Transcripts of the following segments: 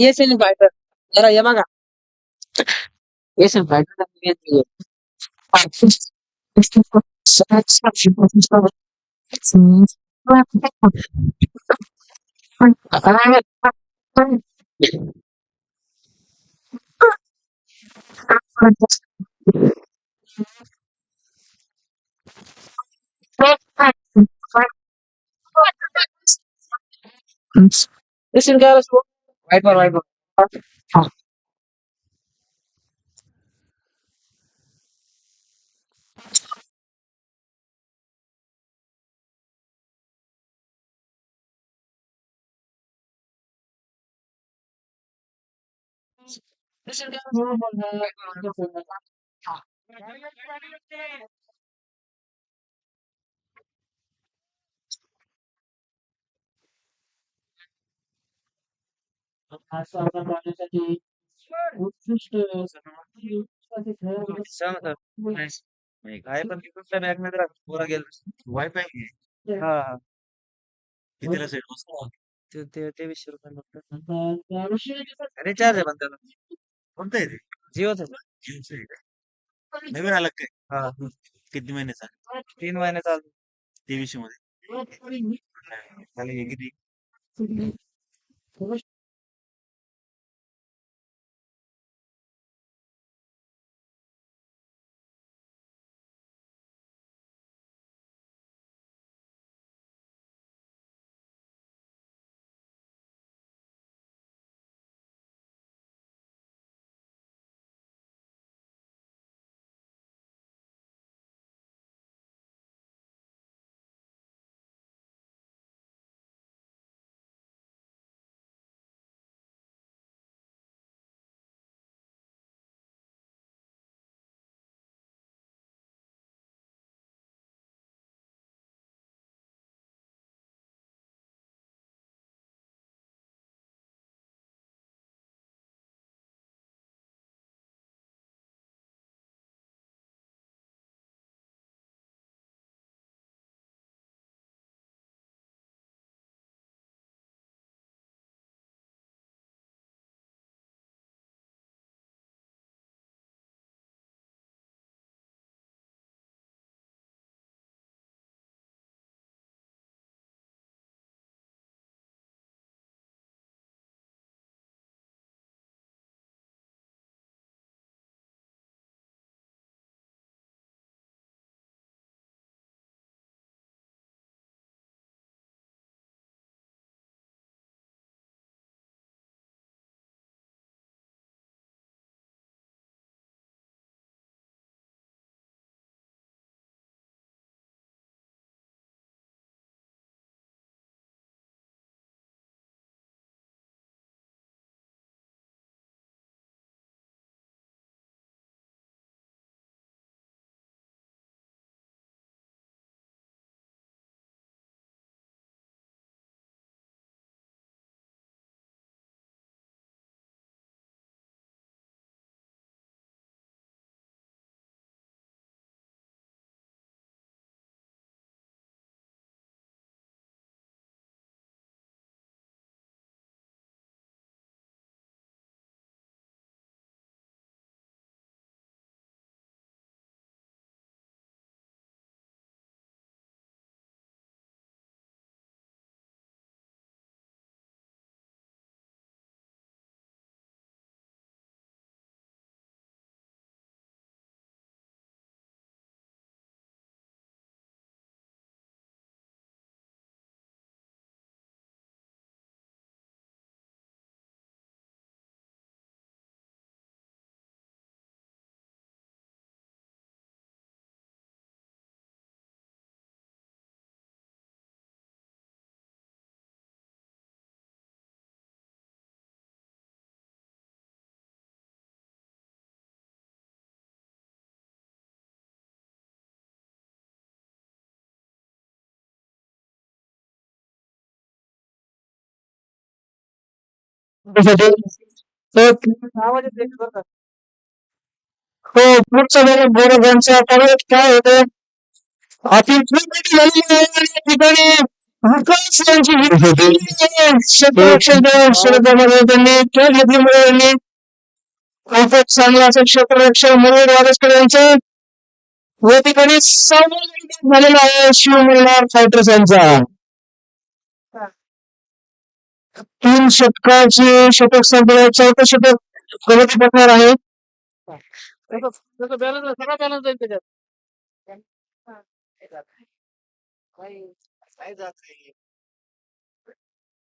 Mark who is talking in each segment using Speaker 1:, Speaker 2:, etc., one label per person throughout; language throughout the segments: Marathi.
Speaker 1: एसएल फायटर जरा हे बघा एसएल फायटर एसएल काय Right one, right This is gonna move on the right. उत्कृष्ट
Speaker 2: आहे पण तिकडच्या बॅगमध्ये पोरा गेला वायफाय हा. कितीला सेट बसतो ते ते तेवीसशे रुपये रिचार्ज आहे पण त्याला कोणतं आहे ते? जिओचं? नवीन आलं काय? हा. किती महिन्याचा तीन महिन्याचा तेवीसशे मध्ये. हे किती?
Speaker 3: हो पुढचं बघा बोरगांचा परत काय होतं? आपली ट्रीप झालेली आहे या ठिकाणी. विकास यांची क्षेत्ररक्षण क्षेत्रामध्ये त्यांनी खेळ घेतल्यामुळे त्यांनी खूपच चांगला असं क्षेत्ररक्षण म्हणून वागसकर यांचं. या ठिकाणी सामोरं झालेला आहे शिवमल्हार फायटर्स यांचा. तीन शतकाचे शतक संपले चौथं षटक प्रगती पडणार आहे.
Speaker 1: त्याचा बॅलन्स सगळा बॅलन्स जाईल त्याच्यात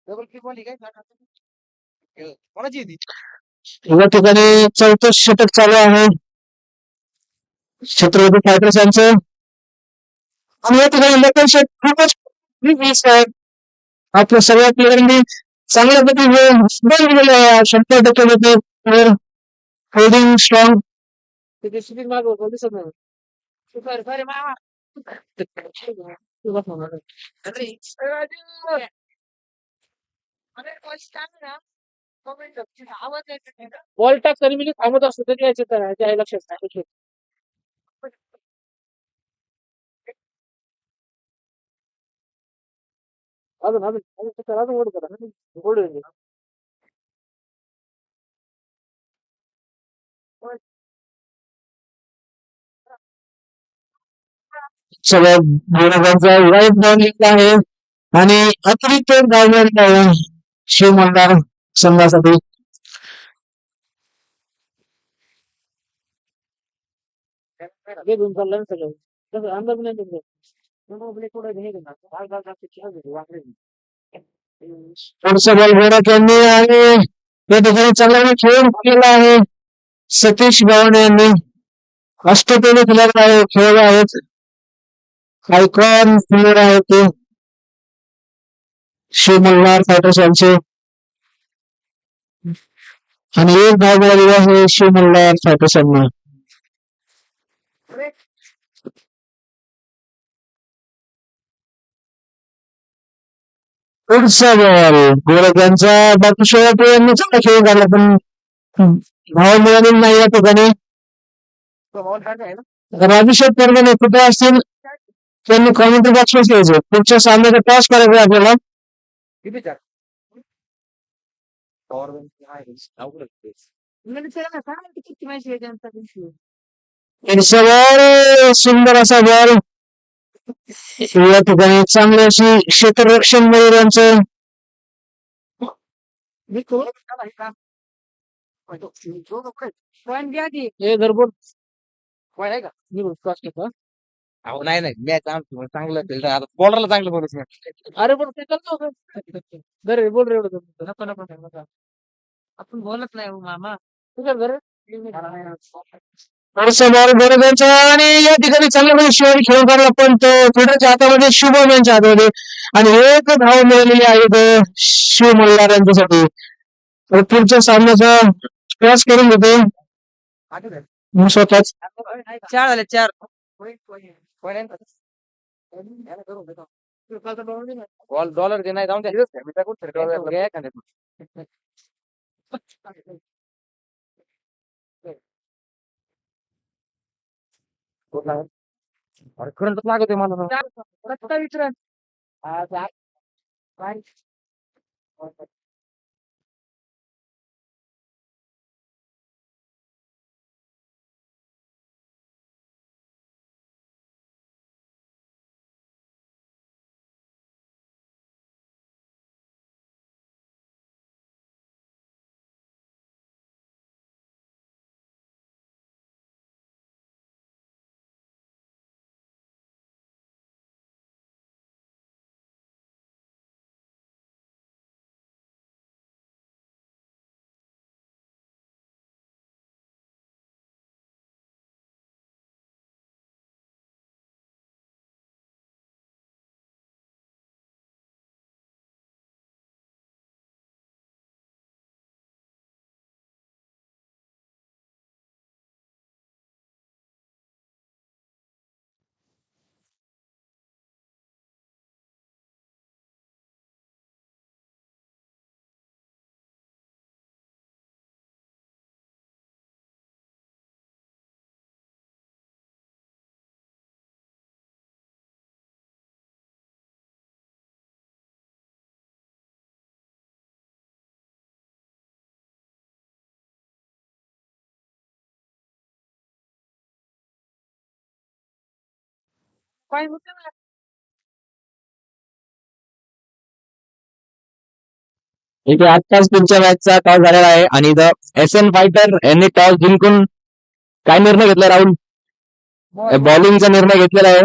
Speaker 4: डबल किक वाली काय कोणाची
Speaker 3: या ठिकाणी चौथं षटक चालू आहे. छत्रपती फायटर्स यांचं. आणि या ठिकाणी लोकल शेट खूपच वीस आहे आपल्या सगळ्या प्लेअरनी चांगल्या पद्धतीने बल दिलेलं आहे शंभर टक्के मध्ये प्लेअर होल्डिंग स्ट्रॉंग
Speaker 1: बॉल टाक तरी मी थांबत असतो तरी यायचं तर लक्षात. अजून अजून अजून त्याच्यावर अजून ओढ करा. ओढ येईल.
Speaker 3: सगळ्या गोलंदाजांचा वाईट बॉलिंग आहे. आणि अतिरिक्त धाव मिळत आहे शिवमल्हार संघासाठी.
Speaker 1: हे घेऊन चाललं सगळं. अंदाज नाही
Speaker 3: पुढचा बॉल गोरख यांनी आणि या ठिकाणी चांगला खेळून केला आहे. सतीश गव्हाणे यांनी अष्टपैलू खेळाडू आहे खेळ आहेत. आयकॉन प्लेअर आहे ते. शिव मल्हार फायटर्स यांचे. आणि एक भाग मिळालेली आहे शिव मल्हार फायटर्स यांना. पुढचा बॉल बाकी शेवट यांनी चांगला खेळ झाला पण भाव मिळाले नाही या ठिकाणी.
Speaker 1: बॉल टाका
Speaker 3: परगणे कुठे असतील? त्यांनी कॉमेंट्री बॉक्समध्ये यायचं पुढच्या सामन्याचा टॉस करायचा आपल्याला. सुंदर असा बॉल या ठिकाणी चांगली अशी क्षेत्ररक्षणमध्ये त्यांचं
Speaker 1: मी तो पॉईंट द्या ती हे
Speaker 4: अहो नाही नाही. मॅच आमची चांगलं आता बॉलरला चांगलं बोलत नाही.
Speaker 1: अरे पण ते करतो बरे बोल रे एवढं नको आपण बोलत नाही हो मामा. तू कर बरं
Speaker 3: पुढचा बॉल यांचा आणि या ठिकाणी चांगल्या शिवाय खेळून काढला पण तो थोड्याच्या हातामध्ये शुभम यांच्या हातामध्ये. आणि एक धाव मिळालेली आहे शिव मल्हार यांच्यासाठी तर पुढच्या सामन्याचा प्रयास करून घेतो मी स्वतःच.
Speaker 1: चार झाले चार.
Speaker 4: डॉलर दे नाही जाऊन द्या मी टाकून तरी डॉलर घ्या एखाद्या अरे करंट लागत आहे मला.
Speaker 1: सत्तावीस रन
Speaker 5: पाय होतं ना.
Speaker 6: इथे आत्ताच पुढच्या मॅचचा टॉस झालेला आहे आणि इथं एस एन फायटर यांनी टॉस जिंकून काय निर्णय घेतला राहुल. बॉलिंगचा निर्णय घेतलेला आहे